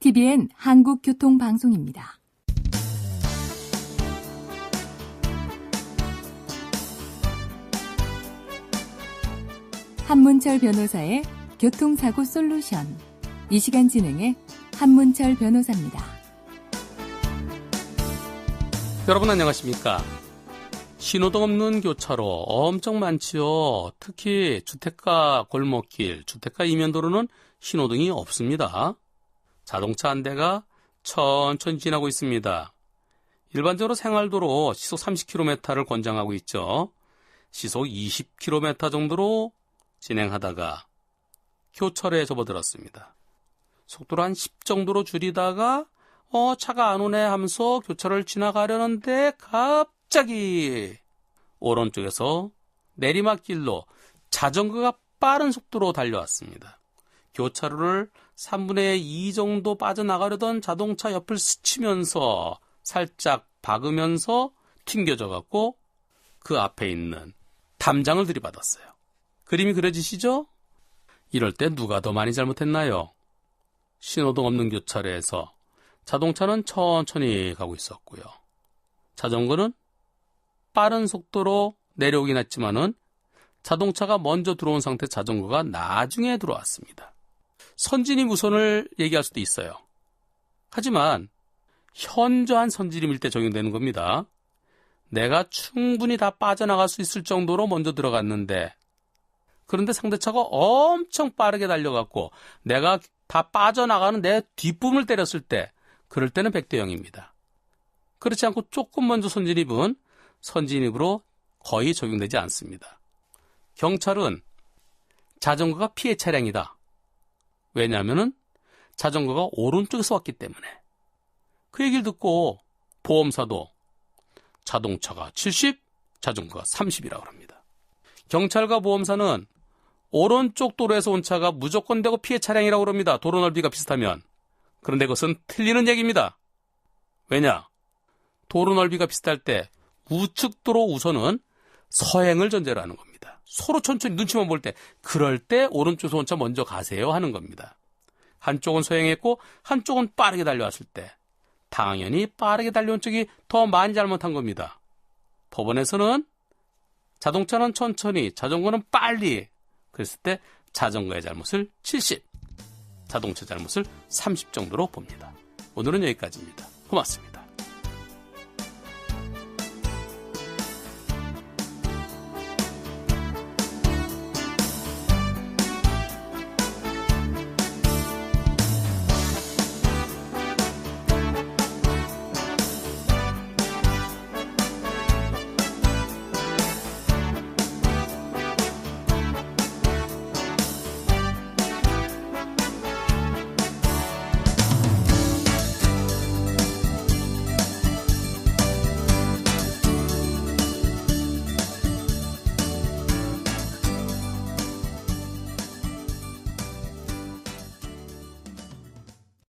TBN 한국교통방송입니다. 한문철 변호사의 교통사고 솔루션. 이 시간 진행의 한문철 변호사입니다. 여러분 안녕하십니까? 신호등 없는 교차로 엄청 많지요. 특히 주택가 골목길, 주택가 이면도로는 신호등이 없습니다. 자동차 한 대가 천천히 지나고 있습니다. 일반적으로 생활도로 시속 30km를 권장하고 있죠. 시속 20km 정도로 진행하다가 교차로에 접어들었습니다. 속도를 한 10 정도로 줄이다가 어 차가 안 오네 하면서 교차로를 지나가려는데 갑자기 오른쪽에서 내리막길로 자전거가 빠른 속도로 달려왔습니다. 교차로를 3분의 2 정도 빠져나가려던 자동차 옆을 스치면서 살짝 박으면서 튕겨져 갖고 그 앞에 있는 담장을 들이받았어요. 그림이 그려지시죠? 이럴 때 누가 더 많이 잘못했나요? 신호등 없는 교차로에서 자동차는 천천히 가고 있었고요. 자전거는 빠른 속도로 내려오긴 했지만은 자동차가 먼저 들어온 상태 자전거가 나중에 들어왔습니다. 선진입 우선을 얘기할 수도 있어요. 하지만 현저한 선진입일 때 적용되는 겁니다. 내가 충분히 다 빠져나갈 수 있을 정도로 먼저 들어갔는데 그런데 상대차가 엄청 빠르게 달려갔고 내가 다 빠져나가는 내 뒷부분을 때렸을 때 그럴 때는 100대 0입니다. 그렇지 않고 조금 먼저 선진입은 선진입으로 거의 적용되지 않습니다. 경찰은 자전거가 피해 차량이다. 왜냐하면 자전거가 오른쪽에서 왔기 때문에 그 얘기를 듣고 보험사도 자동차가 70, 자전거가 30이라고 합니다. 경찰과 보험사는 오른쪽 도로에서 온 차가 무조건 되고 피해 차량이라고 합니다. 도로 넓이가 비슷하면. 그런데 그것은 틀리는 얘기입니다. 왜냐? 도로 넓이가 비슷할 때 우측 도로 우선은 서행을 전제로 하는 겁니다. 서로 천천히 눈치만 볼 때 그럴 때 오른쪽에서 온차 먼저 가세요 하는 겁니다. 한쪽은 서행했고 한쪽은 빠르게 달려왔을 때 당연히 빠르게 달려온 쪽이 더 많이 잘못한 겁니다. 법원에서는 자동차는 천천히, 자전거는 빨리 그랬을 때 자전거의 잘못을 70, 자동차 잘못을 30 정도로 봅니다. 오늘은 여기까지입니다. 고맙습니다.